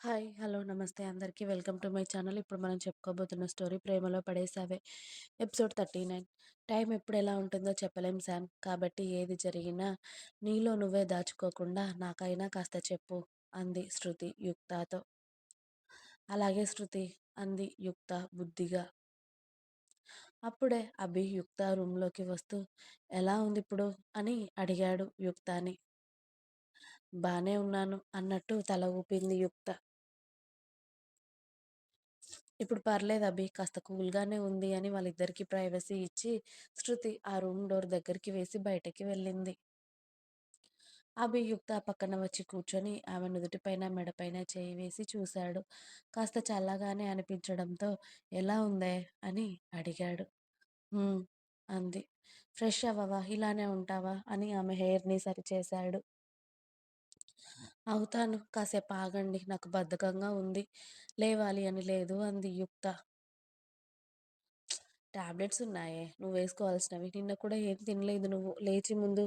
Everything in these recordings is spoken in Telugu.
హాయ్. హలో. నమస్తే అందరికీ. Welcome to my channel. ఇప్పుడు మనం చెప్పుకోబోతున్న స్టోరీ 'ప్రేమలో పడేసావే' ఎపిసోడ్ 39 టైం ఎప్పుడు ఎలా ఉంటుందో చెప్పలేం శామ్. కాబట్టి ఏది జరిగినా నీలో నువ్వే దాచుకోకుండా నాకైనా కాస్త చెప్పు అంది శృతి యుక్తతో. అలాగే శృతి అంది యుక్త బుద్ధిగా. అప్పుడే అభి యుక్త రూంలోకి వస్తూ ఎలా ఉంది ఇప్పుడు అని అడిగాడు యుక్తాని బానే ఉన్నాను అన్నట్టు తల ఊపింది యుక్త. ఇప్పుడు పర్లేదు అభి కాస్త కూల్గానే ఉంది అని వాళ్ళిద్దరికీ ప్రైవసీ ఇచ్చి శృతి ఆ రూమ్ డోర్ దగ్గరికి వేసి బయటికి వెళ్ళింది. అభి యుక్త పక్కన వచ్చి కూర్చొని ఆమె నుదుటిపైన, మెడపైన చేయి వేసి చూశాడు. కాస్త చల్లగానే అనిపించడంతో ఎలా ఉందే? అని అడిగాడు. అంది. ఫ్రెష్ అవ్వవా? ఇలానే ఉంటావా? అని ఆమె హెయిర్ని సరిచేశాడు. అవుతాను. కాసేపు ఆగండి నాకు బద్ధకంగా ఉంది. లేవాలి అని లేదు అంది యుక్త. టాబ్లెట్స్ ఉన్నాయే నువ్వేసుకోవాల్సినవి. నిన్న కూడా ఏం తినలేదు నువ్వు. లేచి ముందు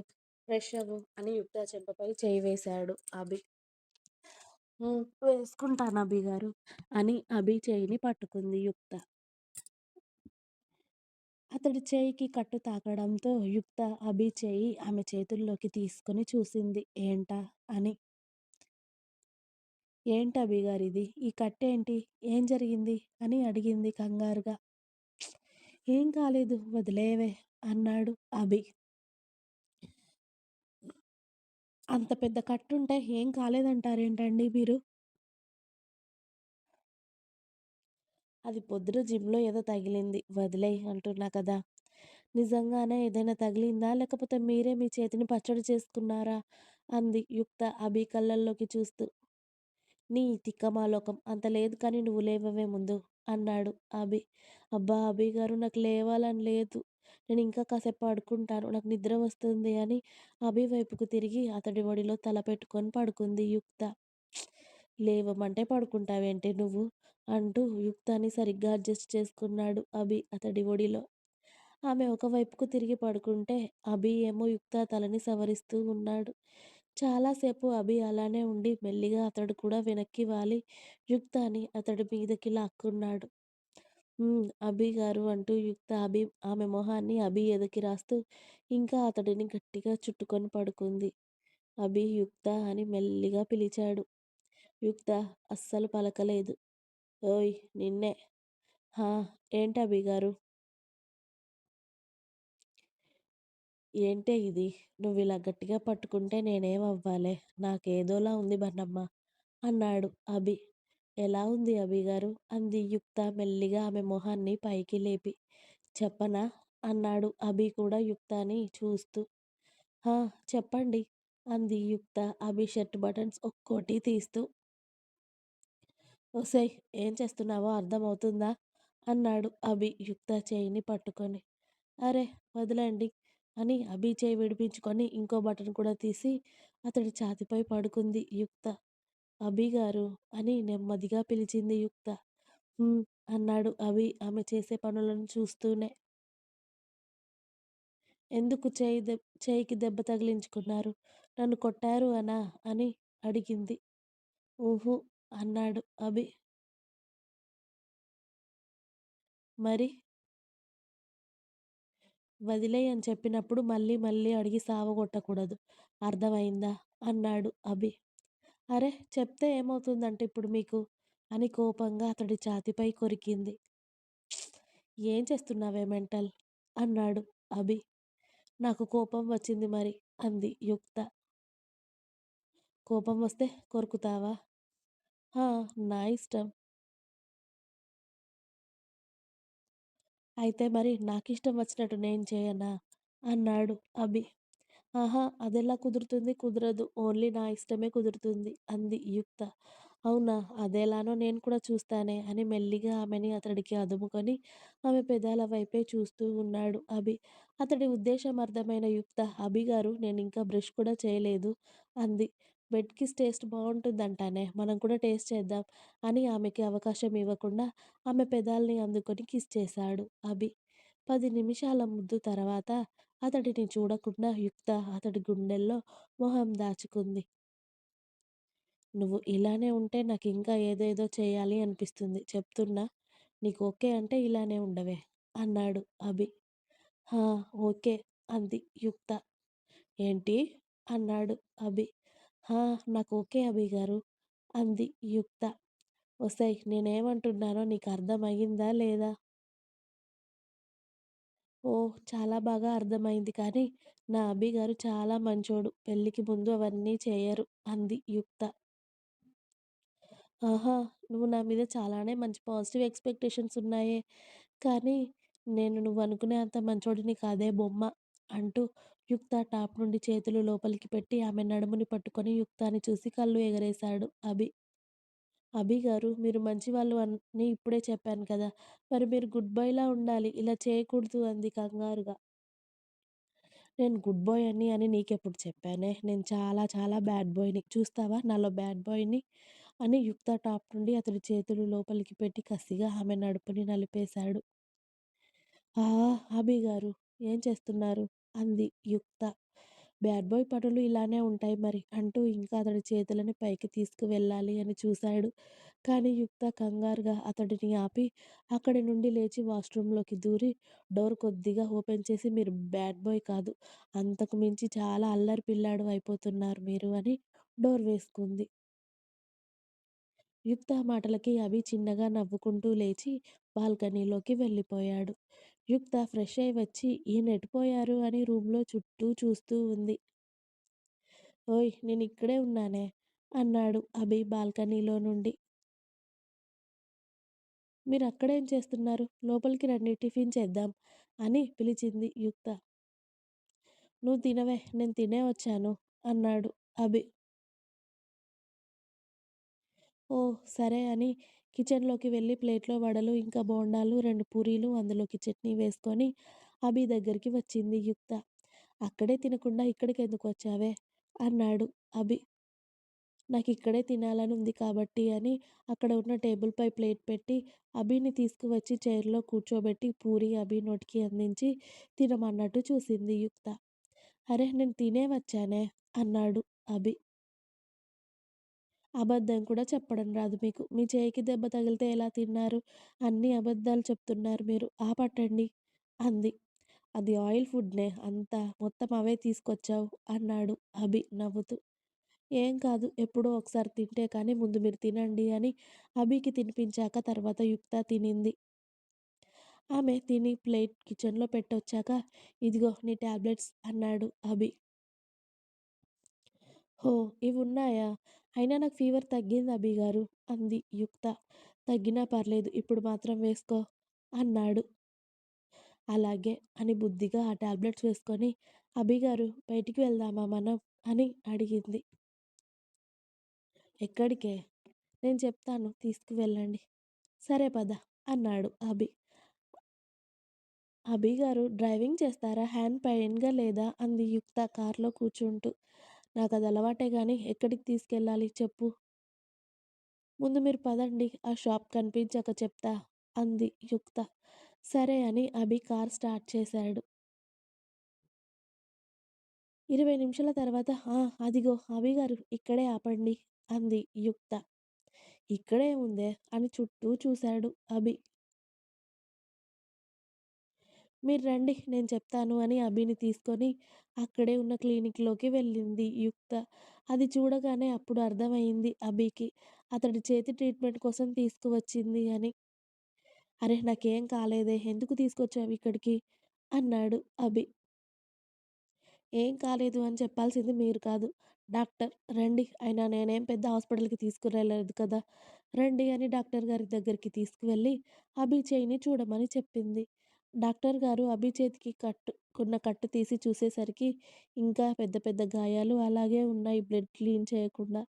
ఫ్రెష్ అవ్వు అని యుక్త చెంపపై చేయి వేశాడు అభి. ఊ వేసుకుంటాను అభిగారు అని అభి చేయిని పట్టుకుంది యుక్త. అతడి చేయికి కట్టు తాకడంతో యుక్త అభి చేయి ఆమె చేతుల్లోకి తీసుకుని చూసింది. ఏంటా? అని. ఏంటి అభిగారి ఇది ఈ కట్టేంటి? ఏం జరిగింది? అని అడిగింది కంగారుగా. ఏం కాలేదు వదిలేవే అన్నాడు అభి. అంత పెద్ద కట్టుంటే ఏం కాలేదంటారేంటండి మీరు? అది పొద్దున జిమ్లో ఏదో తగిలింది. వదిలే అంటున్నా కదా! నిజంగానే ఏదైనా తగిలిందా? లేకపోతే మీరే మీ చేతిని పచ్చడి చేసుకున్నారా? అంది యుక్త అభి కళ్ళల్లోకి చూస్తూ. నీ తిక్కమాలోకం అంత లేదు కానీ నువ్వు లేవవే ముందు అన్నాడు అభి. అబ్బా అభిగారు నాకు లేవాలని లేదు. నేను ఇంకా కాసేపు పడుకుంటాను. నాకు నిద్ర వస్తుంది అని అభి వైపుకు తిరిగి అతడి ఒడిలో తల పెట్టుకొని పడుకుంది యుక్త. లేవమంటే పడుకుంటావేంటి నువ్వు? అంటూ యుక్తాన్ని సరిగ్గా అడ్జస్ట్ చేసుకున్నాడు అభి అతడి ఒడిలో. ఆమె ఒకవైపుకు తిరిగి పడుకుంటే అభి ఏమో యుక్త తలని సవరిస్తూ ఉన్నాడు. చాలాసేపు అభి అలానే ఉండి మెల్లిగా అతడు కూడా వెనక్కి వాలి యుక్తాని అతడి మీదకి లాక్కున్నాడు. అభి అభిగారు అంటూ యుక్త అభి ఆమె మొహాన్ని అభి ఎదకి రాస్తూ ఇంకా అతడిని గట్టిగా చుట్టుకొని పడుకుంది. అభి యుక్తా అని మెల్లిగా పిలిచాడు. యుక్త అస్సలు పలకలేదు. ఓయ్ నిన్నే. హా ఏంటభిగారు? ఏంటే ఇది? నువ్విలా గట్టిగా పట్టుకుంటే నేనేమవ్వాలే? నాకేదోలా ఉంది బన్నమ్మ" అన్నాడు అభి. ఎలా ఉంది అభిగారు? అంది యుక్త మెల్లిగా ఆమె మొహాన్ని పైకి లేపి. చెప్పనా? అన్నాడు అభి కూడా యుక్తని చూస్తూ. హా చెప్పండి అంది యుక్త అభి షర్ట్ బటన్స్ ఒక్కోటి తీస్తూ. ఒసేయ్ ఏం చేస్తున్నావో అర్థమవుతుందా అన్నాడు అభి యుక్త చేయిని పట్టుకొని. అరె వదలండి అని అభి చేయి విడిపించుకొని ఇంకో బటన్ కూడా తీసి అతడి ఛాతిపై పడుకుంది యుక్త. అభిగారూ అని నెమ్మదిగా పిలిచింది యుక్త. అన్నాడు అభి ఆమె చేసే పనులను చూస్తూనే. ఎందుకు చేయి దెబ్ చెయ్యికి దెబ్బ తగిలించుకున్నారు? నన్ను కొట్టారు అనా? అని అడిగింది. ఊహు అన్నాడు అభి. మరి? వదిలెయ్ అని చెప్పినప్పుడు మళ్ళీ మళ్ళీ అడిగి సావగొట్టకూడదు. అర్థమైందా అన్నాడు అభి. అరె చెప్తే ఏమవుతుందంట ఇప్పుడు మీకు? అని కోపంగా అతడి ఛాతీపై కొరికింది. ఏం చేస్తున్నావే మెంటల్? అన్నాడు అభి. నాకు కోపం వచ్చింది మరి అంది యుక్త. కోపం వస్తే కొరుకుతావా? హా నా ఇష్టం. అయితే మరి నాకు ఇష్టం వచ్చినట్టు నేను చేయనా అన్నాడు అభి. ఆహా అదెలా కుదురుతుంది? కుదరదు. ఓన్లీ నా ఇష్టమే కుదురుతుంది అంది యుక్త. అవునా? అదేలానో నేను కూడా చూస్తానే అని మెల్లిగా ఆమెని అతడికి అదుముకొని ఆమె పెదాల వైపే చూస్తూ ఉన్నాడు అభి. అతడి ఉద్దేశం అర్థమైన యుక్త అభిగారు ఇంకా బ్రష్ కూడా చేయలేదు అంది. బెడ్ కిస్ టేస్ట్ బావుంటుందంటానే మనం కూడా టేస్ట్ చేద్దాం అని ఆమెకి అవకాశం ఇవ్వకుండా ఆమె పెదాల్ని అందుకొని కిస్ చేశాడు అభి. పది నిమిషాల ముద్దు తర్వాత అతడిని చూడకుండా యుక్త అతడి గుండెల్లో మొహం దాచుకుంది. నువ్వు ఇలానే ఉంటే నాకు ఇంకా ఏదేదో చేయాలి అనిపిస్తుంది. చెప్తున్నా. నీకు ఓకే అంటే ఇలానే ఉండవే అన్నాడు అభి. ఓకే అంది యుక్త. ఏంటి? అన్నాడు అభి. నాకు ఓకే అభిగారు అంది యుక్త. ఒసేయ్ నేనేమంటున్నానో నీకు అర్థమయిందా లేదా? ఓహ్! చాలా బాగా అర్థమైంది కానీ నా అభిగారు చాలా మంచోడు. పెళ్ళికి ముందు అవన్నీ చేయరు అంది యుక్త. ఆహా! నువ్వు నా మీద చాలానే మంచి పాజిటివ్ ఎక్స్‌పెక్టేషన్స్ ఉన్నాయే. కానీ నేను నువ్వనుకునే అంత మంచోడిని కాదే బొమ్మ అంటూ యుక్త టాప్ నుండి చేతులు లోపలికి పెట్టి ఆమె నడుముని పట్టుకొని యుక్తాని చూసి కళ్ళు ఎగరేశాడు అభి. అభిగారు మీరు మంచివాళ్ళు అని ఇప్పుడే చెప్పాను కదా! మరి మీరు గుడ్ బాయ్‌లా ఉండాలి. ఇలా చేయకూడదు అంది కంగారుగా. నేను గుడ్ బాయ్ అని అని నీకెప్పుడు చెప్పానే? నేను చాలా చాలా బ్యాడ్ బాయ్‌ని. చూస్తావా నాలో బ్యాడ్ బాయ్‌ని అని యుక్త టాప్ నుండి అతడి చేతులు లోపలికి పెట్టి కసిగా ఆమె నడుపుని నలిపేశాడు. ఆ! అభిగారు ఏం చేస్తున్నారు? అంది యుక్త. బ్యాడ్ బాయ్ పనులు ఇలానే ఉంటాయి మరి అంటూ ఇంకా అతడి చేతులని పైకి తీసుకువెళ్ళాలి అని చూశాడు. కానీ యుక్త కంగారుగా అతడిని ఆపి అక్కడి నుండి లేచి వాష్‌రూమ్‌లోకి దూరి డోర్ కొద్దిగా ఓపెన్ చేసి మీరు బ్యాడ్ బాయ్ కాదు. అంతకు మించి చాలా అల్లరి పిల్లాడు అయిపోతున్నారు మీరు అని డోర్ వేసుకుంది. యుక్త మాటలకి అభి చిన్నగా నవ్వుకుంటూ లేచి బాల్కనీలోకి వెళ్ళిపోయాడు. యుక్త ఫ్రెష్ అయి వచ్చి ఈయనెటుపోయారు అని రూమ్‌లో చుట్టూ చూస్తూ ఉంది. ఓయ్! నేను ఇక్కడే ఉన్నానే అన్నాడు అభి బాల్కనీలో నుండి. మీరు అక్కడేం చేస్తున్నారు? లోపలికి రండి టిఫిన్ చేద్దాం అని పిలిచింది యుక్త. నువ్వు తినవే నేను తినే వచ్చాను అన్నాడు అభి. ఓ సరే అని కిచెన్‌లోకి వెళ్ళి ప్లేట్‌లో వడలు, ఇంకా బోండాలు, రెండు పూరీలు అందులోకి చట్నీ వేసుకొని అభి దగ్గరికి వచ్చింది యుక్త. అక్కడే తినకుండా ఇక్కడికి ఎందుకు వచ్చావే అన్నాడు అభి. తినాలని ఉంది కాబట్టి అని అక్కడ ఉన్న టేబుల్‌పై ప్లేట్ పెట్టి అభిని తీసుకువచ్చి చైర్‌లో కూర్చోబెట్టి పూరి అభి నోటికి అందించి తినమన్నట్టు చూసింది యుక్త. అరే నేను తినే వచ్చానే అన్నాడు అభి. అబద్ధం కూడా చెప్పడం రాదు మీకు. మీ చేయికి దెబ్బ తగిలితే ఎలా తిన్నారు? అన్ని అబద్ధాలు చెప్తున్నారు మీరు. ఆపట్టండి అంది. అది ఆయిల్ ఫుడ్‌నే అంతా. మొత్తం అవే తీసుకొచ్చావు అన్నాడు అభి నవ్వుతూ. ఏం కాదు. ఎప్పుడో ఒకసారి తింటే కానీ ముందు మీరు తినండి అని అభికి తినిపించాక తర్వాత యుక్త తినింది. ఆమె తిని ప్లేట్ కిచెన్‌లో పెట్టొచ్చాక ఇదిగో నీ టాబ్లెట్స్ అన్నాడు అభి. ఇవి ఉన్నాయా అయినా నాకు ఫీవర్ తగ్గింది అభిగారు అంది యుక్త. తగ్గినా పర్లేదు ఇప్పుడు మాత్రం వేసుకో అన్నాడు. అలాగే అని బుద్ధిగా ఆ టాబ్లెట్స్ వేసుకొని అభిగారు బయటికి వెళ్దామా మనం అని అడిగింది. ఎక్కడికే? నేను చెప్తాను తీసుకువెళ్ళండి. సరే పద అన్నాడు అభి. అభిగారు డ్రైవింగ్ చేస్తారా? హ్యాండ్ పెయిన్‌గా లేదా? అంది యుక్త కారులో కూర్చుంటూ. నాకు అది అలవాటే గానీ ఎక్కడికి తీసుకెళ్ళాలి చెప్పు? ముందు మీరు పదండి. ఆ షాప్ కనిపించాక చెప్తా అంది యుక్త. సరే అని అభి కార్ స్టార్ట్ చేశాడు. 20 నిమిషాల తర్వాత ఆ! అదిగో అభిగారు ఇక్కడే ఆపండి అంది యుక్త. ఇక్కడేముందే అని చుట్టూ చూశాడు అభి. మీరు రండి నేను చెప్తాను అని అభిని తీసుకొని అక్కడే ఉన్న క్లినిక్‌లోకి వెళ్ళింది యుక్త. అది చూడగానే అప్పుడు అర్థమైంది అభికి. అతడి చేతి ట్రీట్మెంట్ కోసం తీసుకువచ్చింది అని. అరే నాకేం కాలేదే ఎందుకు తీసుకొచ్చావు ఇక్కడికి? అన్నాడు అభి. ఏం కాలేదు అని చెప్పాల్సింది మీరు కాదు. డాక్టర్ రండి అయినా నేనేం పెద్ద హాస్పిటల్‌కి తీసుకురాలేదు కదా! రండి అని డాక్టర్ గారి దగ్గరికి తీసుకువెళ్ళి అభి చెయ్యిని చూడమని చెప్పింది. డాక్టర్ గారు అభి చేతికి కట్టుకున్న కట్టు తీసి చూసేసరికి ఇంకా పెద్ద పెద్ద గాయాలు అలాగే ఉన్నాయి బ్లడ్ క్లీన్ చేయకుండా.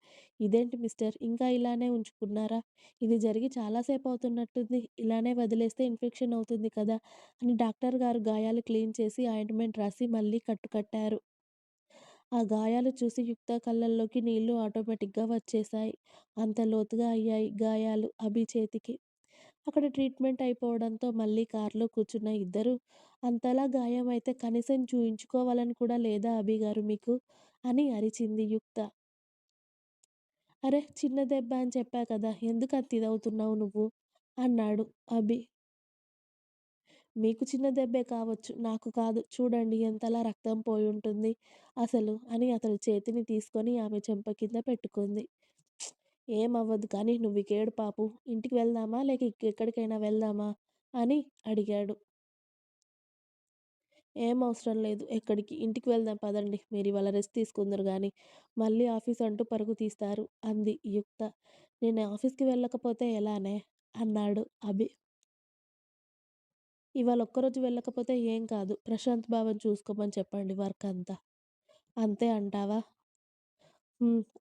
ఇదేంటి మిస్టర్ ఇంకా ఇలానే ఉంచుకున్నారా? ఇది జరిగి చాలాసేపు అవుతున్నట్టుంది ఇలానే వదిలేస్తే ఇన్ఫెక్షన్ అవుతుంది కదా! అని డాక్టర్ గారు గాయాలు క్లీన్ చేసి ఆయింట్‌మెంట్ రాసి మళ్ళీ కట్టు కట్టారు. ఆ గాయాలు చూసి యుక్త కళ్ళల్లోకి నీళ్ళు ఆటోమేటిక్‌గా వచ్చేశాయి. అంత లోతుగా అయ్యాయి గాయాలు అభి చేతికి. అక్కడ ట్రీట్మెంట్ అయిపోవడంతో మళ్ళీ కార్‌లో కూర్చున్న ఇద్దరూ అంతలా గాయమైతే కనీసం చూయించుకోవాలని కూడా లేదా అభిగారు మీకు? అని అరిచింది యుక్త. అరే చిన్న దెబ్బ అని చెప్పా కదా! ఎందుకంత ఇదవుతున్నావు నువ్వు? అన్నాడు అభి. మీకు చిన్న దెబ్బే కావచ్చు. నాకు కాదు. చూడండి ఎంతలా రక్తం పోయి ఉంటుంది అసలు అని అతడి చేతిని తీసుకొని ఆమె చెంప కింద పెట్టుకుంది. ఏమవ్వదు కానీ నువ్వికేడు పాపు ఇంటికి వెళ్దామా? లేక ఎక్కడికైనా వెళ్దామా? అని అడిగాడు. ఏం అవసరం లేదు. ఎక్కడికి? ఇంటికి వెళ్దాం పదండి. మీరు ఇవాళ రెస్ట్ తీసుకుందరు కానీ మళ్ళీ ఆఫీస్ అంటూ పరుగు తీస్తారు అంది యుక్త. నేను ఆఫీస్‌కి వెళ్ళకపోతే ఎలానే? అన్నాడు అభి. ఇవాళ ఒక్కరోజు వెళ్ళకపోతే ఏం కాదు. ప్రశాంత్ బాబుని చూసుకోమని చెప్పండి వర్క్ అంతా. అంతే అంటావా?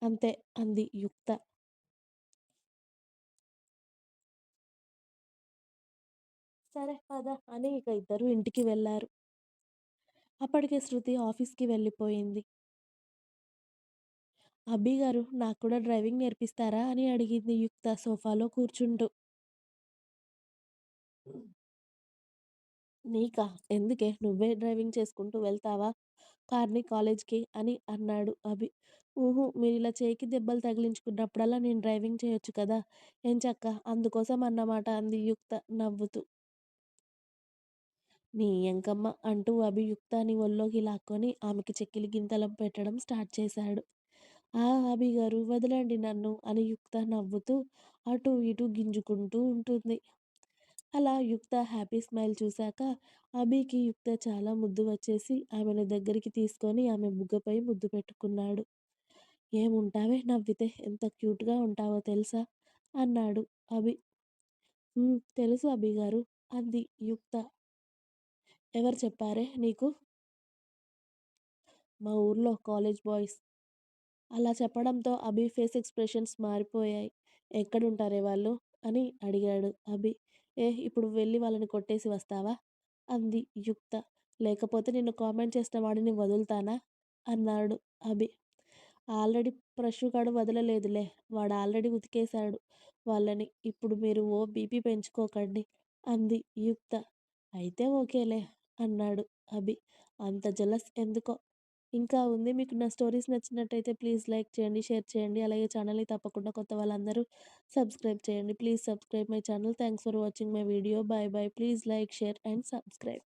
అంతే అంది యుక్త. సరే పద అని ఇక ఇద్దరు ఇంటికి వెళ్ళారు అప్పటికే శృతి ఆఫీస్‌కి వెళ్ళిపోయింది. అభి గారు నాకు కూడా డ్రైవింగ్ నేర్పిస్తారా? అని అడిగింది యుక్త సోఫాలో కూర్చుంటూ. నీకా? ఎందుకే? నువ్వే డ్రైవింగ్ చేసుకుంటూ వెళ్తావా కార్‌ని కాలేజ్‌కి అని అన్నాడు అభి. ఊహో మీరు ఇలా చేయికి దెబ్బలు తగిలించుకున్నప్పుడల్లా నేను డ్రైవింగ్ చేయొచ్చు కదా! ఎంచక్కా అందుకోసం అన్నమాట అంది యుక్త నవ్వుతూ. నీ ఎంకమ్మ అంటూ అభియుక్తాని ఒల్లోకి లాక్కొని ఆమెకి చెక్కిలి గింతలు పెట్టడం స్టార్ట్ చేశాడు. ఆ అభి గారు వదలండి నన్ను అని యుక్త నవ్వుతూ అటూ ఇటూ గింజుకుంటూ ఉంటుంది. అలా యుక్త హ్యాపీ స్మైల్ చూశాక అభికి యుక్త చాలా ముద్దు వచ్చేసి ఆమెను దగ్గరికి తీసుకొని ఆమె బుగ్గపై ముద్దు పెట్టుకున్నాడు. ఏముంటావే నవ్వితే ఎంత క్యూట్‌గా ఉంటావో తెలుసా? అన్నాడు అభి. తెలుసు తెలుసు అభిగారు అంది యుక్త. ఎవరు చెప్పారే నీకు? మా ఊర్లో కాలేజ్ బాయ్స్. అలా చెప్పడంతో అభి ఫేస్ ఎక్స్‌ప్రెషన్స్ మారిపోయాయి. ఎక్కడుంటారే వాళ్ళు? అని అడిగాడు అభి. ఏ ఇప్పుడు వెళ్ళి వాళ్ళని కొట్టేసి వస్తావా? అంది యుక్త. లేకపోతే నిన్ను కామెంట్ చేసిన వాడిని వదులుతానా? అన్నాడు అభి. ఆల్రెడీ ప్రశుగాడు వదలలేదులే. వాడు ఆల్రెడీ ఉతికేశాడు వాళ్ళని. ఇప్పుడు మీరు ఓ బీపీ పెంచుకోకండి అంది యుక్త. అయితే ఓకేలే అన్నాడు అభి. అంత జెలస్ ఎందుకో. ఇంకా ఉంది. మీకు నా స్టోరీస్ నచ్చినట్టయితే ప్లీజ్ లైక్ చేయండి, షేర్ చేయండి. అలాగే ఛానల్‌ని తప్పకుండా కొత్త వాళ్ళందరూ సబ్స్క్రైబ్ చేయండి. Please subscribe my channel. Thanks for watching my video. Bye bye. Please like, share and subscribe.